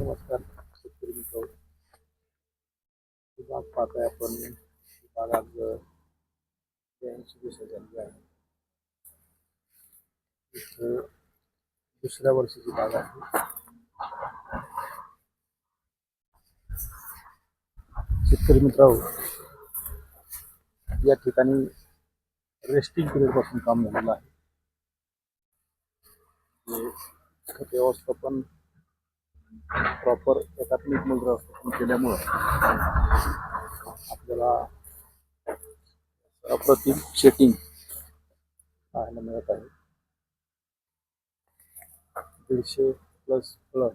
नमस्कार शेतकरी मित्र विभाग पाहताय आपण ही बाग आज ब्याऐंशी दिवसाची झालेली आहे. इथं दुसऱ्या वर्षीची बाग आहे. शेतकरी मित्र या ठिकाणी रेस्टिंग पिरियडपासून काम झालेलं आहे. खत व्यवस्थापन प्रॉपर एकात्मिक मूल केल्यामुळं आपल्याला अप्रतिम शेटिंग पाहायला मिळत आहे. दीडशे प्लस फळं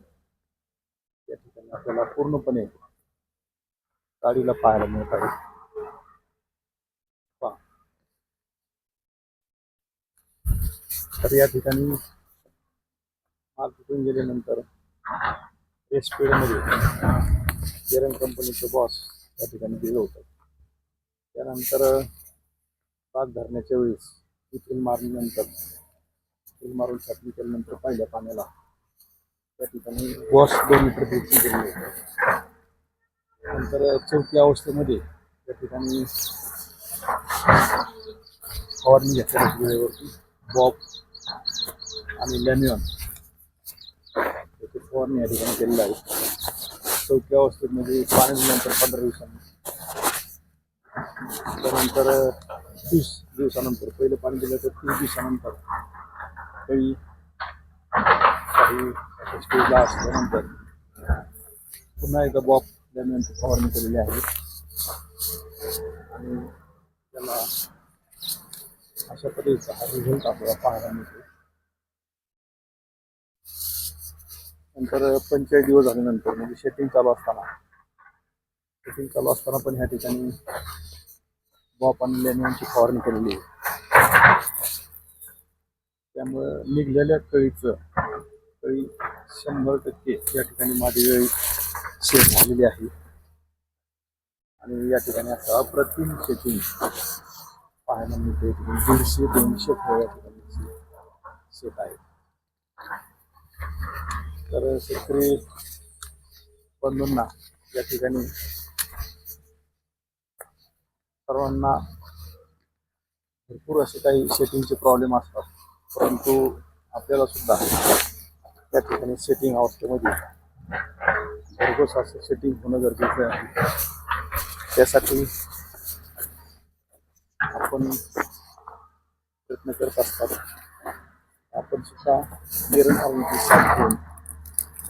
या ठिकाणी आपल्याला पूर्णपणे गाडीला पाहायला मिळत आहे. तर या ठिकाणी माल तुटून गेल्यानंतर एसमध्ये केरन कंपनीचं बॉस त्या ठिकाणी दिलं होतं. त्यानंतर बाग धरण्याच्या वेळेस इथून मारल्यानंतर फिल मारून छाटणी केल्यानंतर पहिल्या पाण्याला त्या ठिकाणी बॉस दोन मीटर द्यायची केली होतं. नंतर चौथी अवस्थेमध्ये त्या ठिकाणी फवारणी घेतल्या वेळेवरती बॉब आणि लॅन्युअन फवारणी या ठिकाणी केलेलं आहे. चौथ्या अवस्थेमध्ये पाणी दिल्यानंतर पंधरा दिवसांनी. त्यानंतर तीस दिवसानंतर पहिलं पाणी दिलं तर तीस दिवसानंतर. काही काही स्टेजला असल्यानंतर पुन्हा एकदा बॉप दरम्यान फवारणी केलेली आहे. आणि त्याला अशा पद्धतीचा हा रिझल्ट आपल्याला पाहायला मिळतो. नंतर पंचेचाळीस दिवस झाल्यानंतर म्हणजे शेटिंग चालू असताना. शेटिंग चालू असताना पण ह्या ठिकाणी बॉप आणि लेण्यांची फवारणी केलेली आहे. त्यामुळं निघलेल्या कळीचं कळी शंभर टक्के या ठिकाणी माझी वेळी शेत झालेली आहे. आणि या ठिकाणी असं अप्रतिम शेती पाहायला मिळते. दीडशे दोनशे फळ या ठिकाणी शेत आहे. तर शेतकरी बंधूंना या ठिकाणी सर्वांना भरपूर असे काही सेटिंगचे प्रॉब्लेम असतात. परंतु आपल्याला सुद्धा त्या ठिकाणी सेटिंग अवस्थेमध्ये भरघोस असं सेटिंग होणं गरजेचं आहे. त्यासाठी आपण प्रयत्न करत असतात. आपण सुद्धा निरंतर साथ घेऊन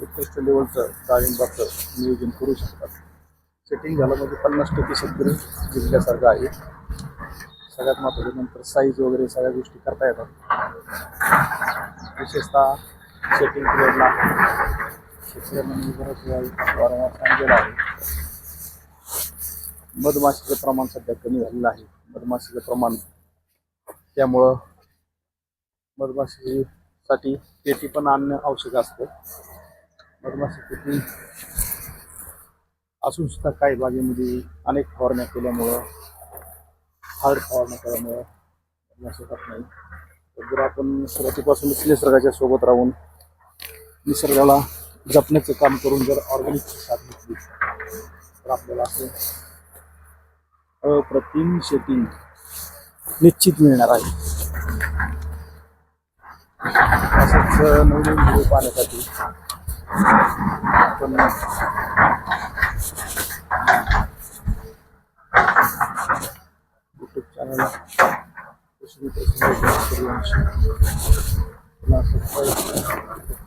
उत्कृष्ट लेवलचं डाळिंबाचं नियोजन करू शकतात. सेटिंग झालं म्हणजे पन्नास टक्के शेतकरी जिंकल्यासारखं आहे. सगळ्यात महत्त्वाचं नंतर साईज वगैरे सगळ्या गोष्टी करता येतात. विशेषतः सेटिंग पिरियडला शेतकऱ्यांनी बरंच वारंवार सांगितलेलं आहे. मधमाशीचं प्रमाण सध्या कमी झालेलं आहे. मधमाशीचं प्रमाण त्यामुळं मधमाशीसाठी पेटी पण आणणं आवश्यक असतं. मधमाशी किती असून सुद्धा काही बागेमध्ये अनेक फवारण्या केल्यामुळं हार्ड फवारण्या केल्यामुळं मधमाशी येतात नाही. तर जर आपण सुरुवातीपासूनच निसर्गाच्या सोबत राहून निसर्गाला जपण्याचं काम करून जर ऑर्गॅनिकची साथ घेतली तर आपल्याला असं अप्रतिम शेटिंग निश्चित मिळणार आहे. असंच नवीन व्हिडिओ पाहण्यासाठी YouTube channel terus terus terus terus terus terus